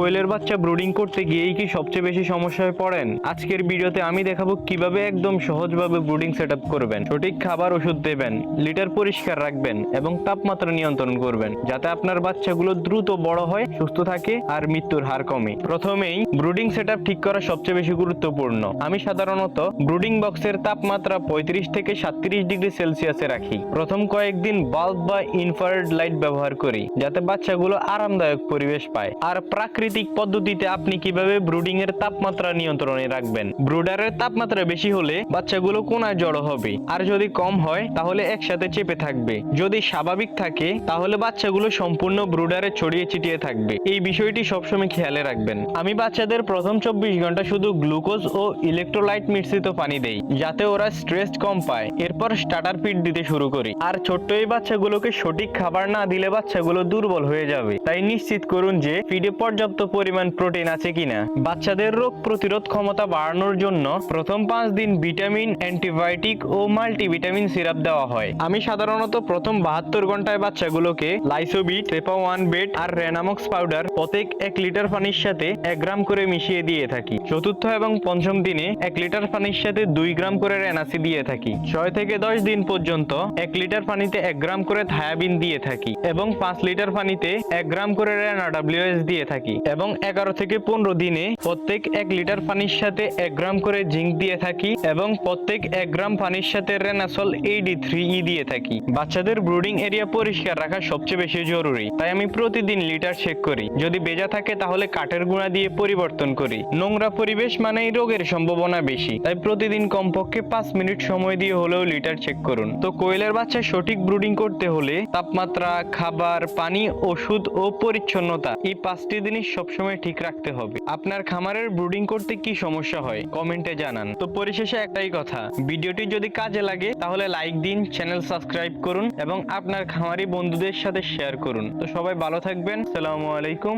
কোয়েলের বাচ্চা ব্রুডিং করতে গিয়েই কি সবচেয়ে বেশি সমস্যায় পড়েন? আজকের ভিডিওতে আমি দেখাবো কীভাবে একদম সহজভাবে ব্রুডিং সেট করবেন, সঠিক খাবার ওষুধ দেবেন, লিটার পরিষ্কার রাখবেন এবং তাপমাত্রা নিয়ন্ত্রণ করবেন, যাতে আপনার বাচ্চাগুলো দ্রুত বড় হয়, সুস্থ থাকে আর মৃত্যুর হার কমে। প্রথমেই ব্রুডিং সেট ঠিক করা সবচেয়ে বেশি গুরুত্বপূর্ণ। আমি সাধারণত ব্রুডিং বক্সের তাপমাত্রা পঁয়ত্রিশ থেকে সাতত্রিশ ডিগ্রি সেলসিয়াসে রাখি। প্রথম কয়েকদিন বাল্ব বা ইনফ্রারেড লাইট ব্যবহার করি, যাতে বাচ্চাগুলো আরামদায়ক পরিবেশ পায়। আর প্রাকৃতিক পদ্ধতিতে আপনি কীভাবে ব্রুডিং এর তাপমাত্রা নিয়ন্ত্রণে রাখবেন? ব্রুডারের তাপমাত্রা বেশি হলে বাচ্চাগুলো কোনায় জড়ো হবে। আর যদি কম হয়, তাহলে একসাথে চেপে থাকবে। যদি স্বাভাবিক থাকে, তাহলে বাচ্চাগুলো সম্পূর্ণ ব্রুডারে ছড়িয়ে ছিটিয়ে থাকবে। এই বিষয়টি সবসময় খেয়ালে রাখবেন। আমি বাচ্চাদের প্রথম চব্বিশ ঘণ্টা শুধু গ্লুকোজ ও ইলেকট্রোলাইট মিশ্রিত পানি দেই, যাতে ওরা স্ট্রেস কম পায়। এরপর স্টার্টার ফিড দিতে শুরু করি। আর ছোট্ট এই বাচ্চাগুলোকে সঠিক খাবার না দিলে বাচ্চাগুলো দুর্বল হয়ে যাবে। তাই নিশ্চিত করুন যে ফিডে পর্যাপ্ত পরিমাণ প্রোটিন আছে কিনা? বাচ্চাদের রোগ প্রতিরোধ ক্ষমতা বাড়ানোর জন্য প্রথম পাঁচ দিন ভিটামিন, অ্যান্টিবায়োটিক ও মাল্টিভিটামিন সিরাপ দেওয়া হয়। আমি সাধারণত প্রথম বাহাত্তর ঘন্টায় বাচ্চাগুলোকে লাইসোবিট পেপা ওয়ান বেড আর রেনামক্স পাউডার, প্রত্যেক এক লিটার পানির সাথে এক গ্রাম করে মিশিয়ে দিয়ে থাকি। চতুর্থ এবং পঞ্চম দিনে এক লিটার পানির সাথে দুই গ্রাম করে রেনাসি দিয়ে থাকি। ছয় থেকে দশ দিন পর্যন্ত এক লিটার পানিতে এক গ্রাম করে থায়াবিন দিয়ে থাকি এবং পাঁচ লিটার পানিতে এক গ্রাম করে রেনা ডাব্লিউএস দিয়ে থাকি। এবং এগারো থেকে পনেরো দিনে প্রত্যেক এক লিটার পানির সাথে এক গ্রাম করে জিঙ্ক দিয়ে থাকি এবং প্রত্যেক এক গ্রাম পানির সাথে রেনাসল এইডি থ্রি ই দিয়ে থাকি। বাচ্চাদের ব্রুডিং এরিয়া পরিষ্কার রাখা সবচেয়ে বেশি জরুরি। তাই আমি প্রতিদিন লিটার চেক করি। যদি বেজা থাকে তাহলে কাঠের গুঁড়া দিয়ে পরিবর্তন করি। নোংরা পরিবেশ মানেই রোগের সম্ভাবনা বেশি। তাই প্রতিদিন কমপক্ষে পাঁচ মিনিট সময় দিয়ে হলেও লিটার চেক করুন। তো কোয়েলের বাচ্চা সঠিক ব্রুডিং করতে হলে তাপমাত্রা, খাবার, পানি, ওষুধ ও পরিচ্ছন্নতা এই পাঁচটি জিনিস সবসময় ঠিক রাখতে হবে। আপনার খামারের ব্রুডিং করতে কি সমস্যা হয়, কমেন্টে জানান। তো পরিশেষে একটাই কথা, ভিডিওটি যদি কাজে লাগে, তাহলে লাইক দিন, চ্যানেল সাবস্ক্রাইব করুন এবং আপনার খামারি বন্ধুদের সাথে শেয়ার করুন। তো সবাই ভালো থাকবেন, সালামু আলাইকুম।